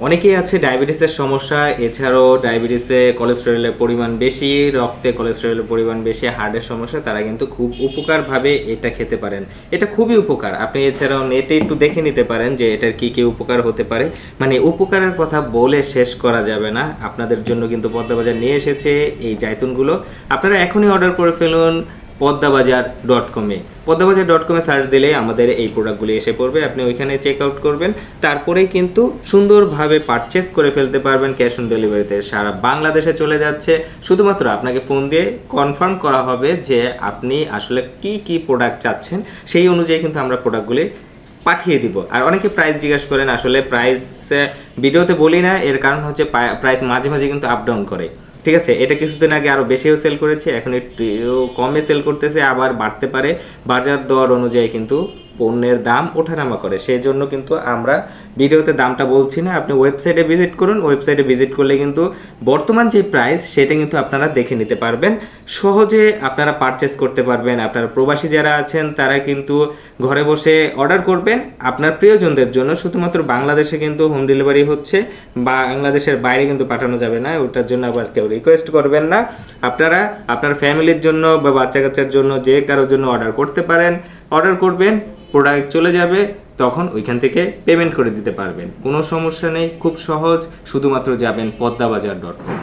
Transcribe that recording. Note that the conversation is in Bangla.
অনেকেই আছে ডায়াবেটিসের সমস্যা, এছাড়াও ডায়াবেটিসে কোলেস্টেরলের পরিমাণ বেশি, রক্তে কোলেস্টেরলের পরিমাণ বেশি, হার্টের সমস্যা, তারা কিন্তু খুব উপকারভাবে এটা খেতে পারেন। এটা খুবই উপকার। আপনি এছাড়াও নেটে একটু দেখে নিতে পারেন যে এটার কি কি উপকার হতে পারে। মানে উপকারের কথা বলে শেষ করা যাবে না। আপনাদের জন্য কিন্তু পদ্মাবাজার নিয়ে এসেছে এই জায়তুনগুলো আপনারা এখনই অর্ডার করে ফেলুন। পদ্মাবাজার ডট কমে পদ্মাবাজার ডট কমে সার্চ দিলে আমাদের এই প্রোডাক্টগুলি এসে পড়বে। আপনি ওইখানে চেক আউট করবেন। তারপরেই কিন্তু সুন্দরভাবে পারচেস করে ফেলতে পারবেন ক্যাশ অন ডেলিভারিতে সারা বাংলাদেশে চলে যাচ্ছে। শুধুমাত্র আপনাকে ফোন দিয়ে কনফার্ম করা হবে যে আপনি আসলে কি কি প্রোডাক্ট চাচ্ছেন। সেই অনুযায়ী কিন্তু আমরা প্রোডাক্টগুলি পাঠিয়ে দিব। আর অনেকে প্রাইস জিজ্ঞেস করেন, আসলে প্রাইস ভিডিওতে বলি না। এর কারণ হচ্ছে প্রাইস মাঝে মাঝে কিন্তু আপ ডাউন করে। ঠিক আছে? এটা কিছুদিন আগে আরও বেশিও সেল করেছে, এখন একটু কমে সেল করতেছে, আবার বাড়তে পারে। বাজার দর অনুযায়ী কিন্তু পণ্যের দাম ওঠানামা করে। সেই জন্য কিন্তু আমরা ভিডিওতে দামটা বলছি না। আপনি ওয়েবসাইটে ভিজিট করুন। ওয়েবসাইটে ভিজিট করলে কিন্তু বর্তমান যে প্রাইস সেটা কিন্তু আপনারা দেখে নিতে পারবেন। সহজে আপনারা পারচেস করতে পারবেন। আপনারা প্রবাসী যারা আছেন, তারা কিন্তু ঘরে বসে অর্ডার করবেন। আপনার প্রিয়জনদের জন্য শুধুমাত্র বাংলাদেশে কিন্তু হোম ডেলিভারি হচ্ছে। বাংলাদেশের বাইরে কিন্তু পাঠানো যাবে না। ওটার জন্য আবার কেউ রিকোয়েস্ট করবেন না। আপনারা আপনার ফ্যামিলির জন্য বা বাচ্চা কাচ্চার জন্য যে কারোর জন্য অর্ডার করতে পারেন। অর্ডার করবেন প্রোডাক্ট চলে যাবে, তখন ওইখান থেকে পেমেন্ট করে দিতে পারবেন। কোনো সমস্যা নেই, খুব সহজ, শুধুমাত্র যাবেন পদ্মাবাজার ডট কম